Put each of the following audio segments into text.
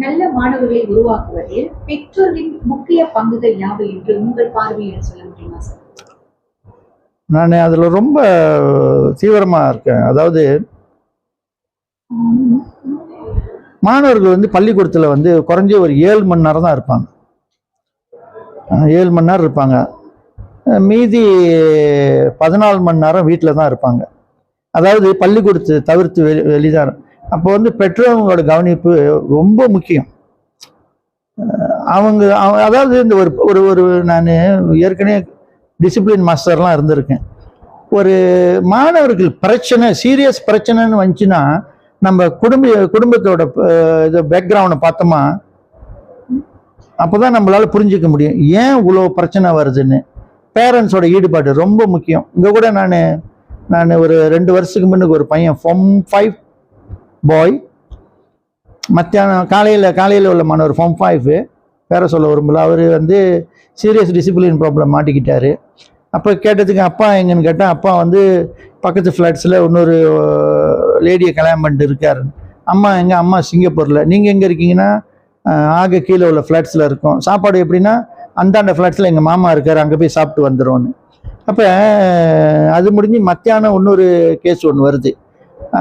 மாணவர்களை உருவாக்குவதில் பெற்றோரின் முக்கிய பங்குகள் யாவை என்று உங்கள் பார்வையில் சொல்ல முடியுமா சார்? நான் அதில் ரொம்ப தீவிரமாக இருக்கேன். அதாவது மாணவர்கள் வந்து பள்ளிக்கூடத்தில் வந்து குறைஞ்ச ஒரு ஏழு மணி நேரம் தான் இருப்பாங்க. ஏழு மணி நேரம் இருப்பாங்க. மீதி பதினாலு மணி நேரம் வீட்டில் தான் இருப்பாங்க. அதாவது பள்ளிக்கூடத்தை தவிர்த்து வெளி வெளிதான் அப்போ வந்து பெற்றோர்களோட கவனிப்பு ரொம்ப முக்கியம். அவங்க அதாவது இந்த ஒரு ஒரு ஒரு நான் ஏற்கனவே டிசிப்ளின் மாஸ்டர்லாம் இருந்திருக்கேன். ஒரு மாணவர்கள் பிரச்சனை சீரியஸ் பிரச்சனைன்னு வந்துச்சுன்னா நம்ம குடும்ப குடும்பத்தோட இது பேக்ரவுண்டை பார்த்தோமா அப்போ தான் நம்மளால் புரிஞ்சுக்க முடியும். ஏன் இவ்வளோ பிரச்சனை வருதுன்னு? பேரண்ட்ஸோட ஈடுபாடு ரொம்ப முக்கியம். இங்கே கூட நான் நான் ஒரு ரெண்டு வருஷத்துக்கு முன்னுக்கு ஒரு பையன் ஃபம் ஃபைவ் பாய் மத்தியானம் காலையில் காலையில் உள்ள மாணவர் ஃபார்ம் ஃபைவ் பேர சொல்ல விரும்பல. அவர் வந்து சீரியஸ் டிசிப்ளின் ப்ராப்ளம் மாட்டிக்கிட்டார். அப்போ கேட்டதுக்கு அப்பா எங்கன்னு கேட்டால் அப்பா வந்து பக்கத்து ஃப்ளாட்ஸில் இன்னொரு லேடியை கல்யாணம் பண்ணிட்டு இருக்காரு. அம்மா எங்கள் அம்மா சிங்கப்பூரில். நீங்கள் எங்கே இருக்கீங்கன்னா ஆக கீழே உள்ள ஃப்ளாட்ஸில் இருக்கோம். சாப்பாடு எப்படின்னா அந்தாண்ட ஃப்ளாட்ஸில் எங்கள் மாமா இருக்கார். அங்கே போய் சாப்பிட்டு வந்துடுவோன்னு அப்போ அது முடிஞ்சு மத்தியானம் இன்னொரு கேஸ் ஒன்று வருது.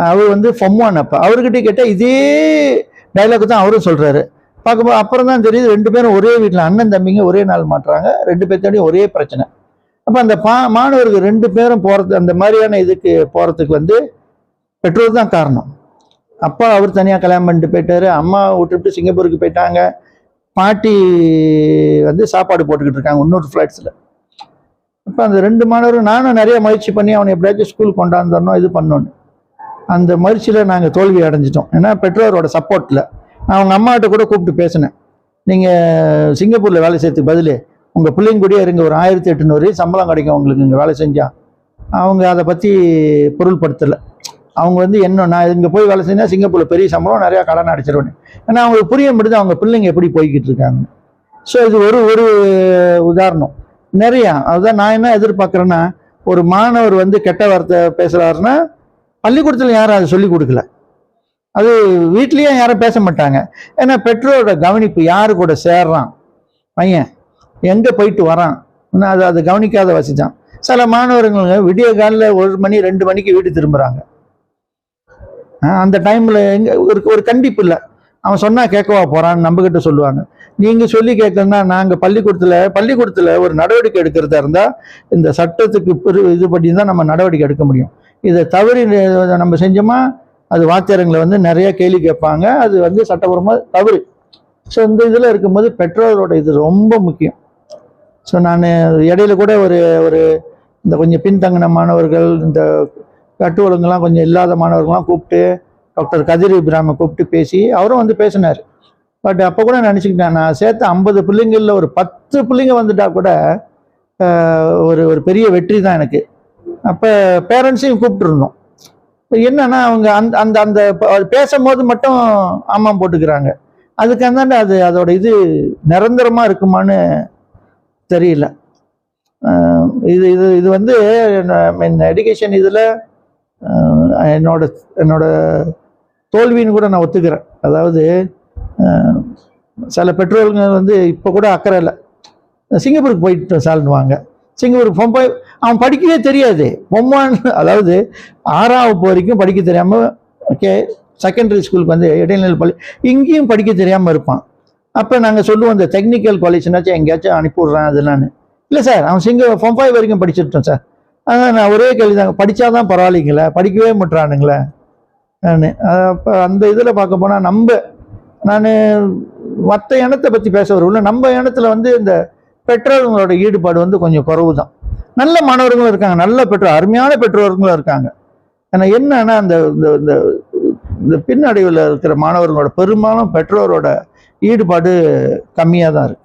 அவர் வந்து ஃபம்மான் அப்போ. அவர்கிட்ட கேட்டால் இதே டைலாக் தான் அவரும் சொல்கிறாரு பார்க்கும்போது அப்புறம் தான் தெரியுது ரெண்டு பேரும் ஒரே வீட்டில் அண்ணன் தம்பிங்க ஒரே நாள் மாட்டுறாங்க ரெண்டு பேர்த்தோடையும் ஒரே பிரச்சனை. அப்போ அந்த பா மாணவர்கள் ரெண்டு பேரும் போகிறது அந்த மாதிரியான இதுக்கு போகிறதுக்கு வந்து பெற்றோர் தான் காரணம். அப்பா அவர் தனியாக கல்யாணம் பண்ணிட்டு போயிட்டாரு அம்மா விட்டுவிட்டு சிங்கப்பூருக்கு போயிட்டாங்க பாட்டி வந்து சாப்பாடு போட்டுக்கிட்டு இருக்காங்க இன்னொரு ஃப்ளாட்ஸில் அப்போ அந்த ரெண்டு மாணவரும் நானும் நிறைய முயற்சி பண்ணி அவனை எப்படியாச்சும் ஸ்கூல் கொண்டாந்துடணும் இது பண்ணணும். அந்த முயற்சியில் நாங்கள் தோல்வி அடைஞ்சிட்டோம். ஏன்னா பெற்றோரோட சப்போர்ட்டில் நான் அவங்க அம்மாட்ட கூட கூப்பிட்டு பேசினேன். நீங்கள் சிங்கப்பூரில் வேலை செய்யறதுக்கு பதில் உங்கள் பிள்ளைங்க கூடயே இருங்க. ஒரு ஆயிரத்தி எட்டுநூறு சம்பளம் கிடைக்கும் உங்களுக்கு. இங்கே வேலை செஞ்சால் அவங்க அதை பற்றி பொருள்படுத்தலை. அவங்க வந்து என்ன நான் இங்கே போய் வேலை செஞ்சால் சிங்கப்பூரில் பெரிய சம்பளம் நிறையா கடன் அடைச்சிருவேன். ஏன்னா அவங்களுக்கு புரிய முடியுது அவங்க பிள்ளைங்க எப்படி போய்கிட்டு இருக்காங்க. ஸோ இது ஒரு ஒரு உதாரணம். நிறையா. அதுதான் நான் என்ன எதிர்பார்க்குறேன்னா ஒரு மாணவர் வந்து கெட்ட வார்த்தை பேசுகிறாருன்னா பள்ளிக்கூடத்தில் யாரும் அதை சொல்லிக் கொடுக்கல. அது வீட்லேயும் யாரும் பேச மாட்டாங்க. ஏன்னா பெற்றோரோட கவனிப்பு யாரு கூட சேர்றான்? பையன் எங்கே போயிட்டு வரான்? இன்னும் அது அது கவனிக்காத வசித்தான் சில மாணவர்கள் விடிய காலில் ஒரு மணி ரெண்டு மணிக்கு வீடு திரும்புகிறாங்க அந்த டைமில் எங்கே ஒரு ஒரு கண்டிப்பு இல்லை. அவன் சொன்னால் கேட்கவா போகிறான்னு நம்மக்கிட்ட சொல்லுவாங்க. நீங்கள் சொல்லி கேட்கணும்னா நாங்கள் பள்ளிக்கூடத்தில் பள்ளிக்கூடத்தில் ஒரு நடவடிக்கை எடுக்கிறதா இருந்தால் இந்த சட்டத்துக்கு இது பண்ணி தான் நம்ம நடவடிக்கை எடுக்க முடியும். இதை தவறி நம்ம செஞ்சோமா? அது வாத்தியாரங்களை வந்து நிறைய கேள்வி கேட்பாங்க. அது வந்து சட்டபூர்வமாக தவறு. ஸோ இந்த இதில் இருக்கும்போது பெற்றோரோட இது ரொம்ப முக்கியம். ஸோ நான் இடையில கூட ஒரு ஒரு இந்த கொஞ்சம் பின்தங்கின மாணவர்கள் இந்த கட்டு ஒழுங்கெல்லாம் கொஞ்சம் இல்லாத மாணவர்கள்லாம் கூப்பிட்டு டாக்டர் கதிர் இப்ராமை கூப்பிட்டு பேசி அவரும் வந்து பேசினார். பட் அப்போ கூட நினச்சிக்கிட்டேன் நான் சேர்த்த ஐம்பது பிள்ளைங்களில் ஒரு பத்து பிள்ளைங்க வந்துட்டால் கூட ஒரு ஒரு பெரிய வெற்றி தான் எனக்கு. அப்போ பேரண்ட்ஸையும் கூப்பிட்டுருந்தோம். என்னன்னா அவங்க அந்த அந்த அந்த பேசும்போது மட்டும் ஆமாம் போட்டுக்கிறாங்க. அதுக்கு அந்தாண்ட அது அதோட இது நிரந்தரமாக இருக்குமான்னு தெரியல. இது இது இது வந்து எடிகேஷன் இதில் என்னோட என்னோட தோல்வின்னு கூட நான் ஒத்துக்கிறேன். அதாவது சில பெற்றோர்கள் வந்து இப்போ கூட அக்கறை இல்லை. சிங்கப்பூருக்கு போயிட்டு சால்னுவாங்க. சிங்கப்பூர் பொம்பை அவன் படிக்கவே தெரியாது. பொம்மான் அதாவது ஆறாவது வரைக்கும் படிக்க தெரியாமல் ஓகே செகண்டரி ஸ்கூலுக்கு வந்து இடைநிலை பள்ளி இங்கேயும் படிக்க தெரியாமல் இருப்பான். அப்போ நாங்கள் சொல்லுவோம் இந்த டெக்னிக்கல் காலேஜ்னாச்சும் எங்கேயாச்சும் அனுப்பிவிட்றேன் அது நான் இல்லை சார் அவன் சிங்க பொம்பாய் வரைக்கும் படிச்சுட்டோம் சார் அதான் நான் ஒரே கேள்வி தாங்க படித்தாதான் பரவாயில்லைங்களே படிக்கவே மாட்டுறானுங்களே நான் அப்போ அந்த இதில் பார்க்க போனால் நம்ம நான் மற்ற இனத்தை பற்றி பேச வருவோம்ல நம்ம இனத்துல வந்து இந்த பெற்றோர்களோட ஈடுபாடு வந்து கொஞ்சம் குறவு தான் நல்ல மாணவர்களும் இருக்காங்க. நல்ல பெற்றோர் அருமையான பெற்றோர்களும் இருக்காங்க. ஆனால் என்னன்னா அந்த இந்த இந்த இந்த பின்னடைவில் இருக்கிற மாணவர்களோட பெரும்பாலும் பெற்றோரோட ஈடுபாடு கம்மியாக தான் இருக்கு.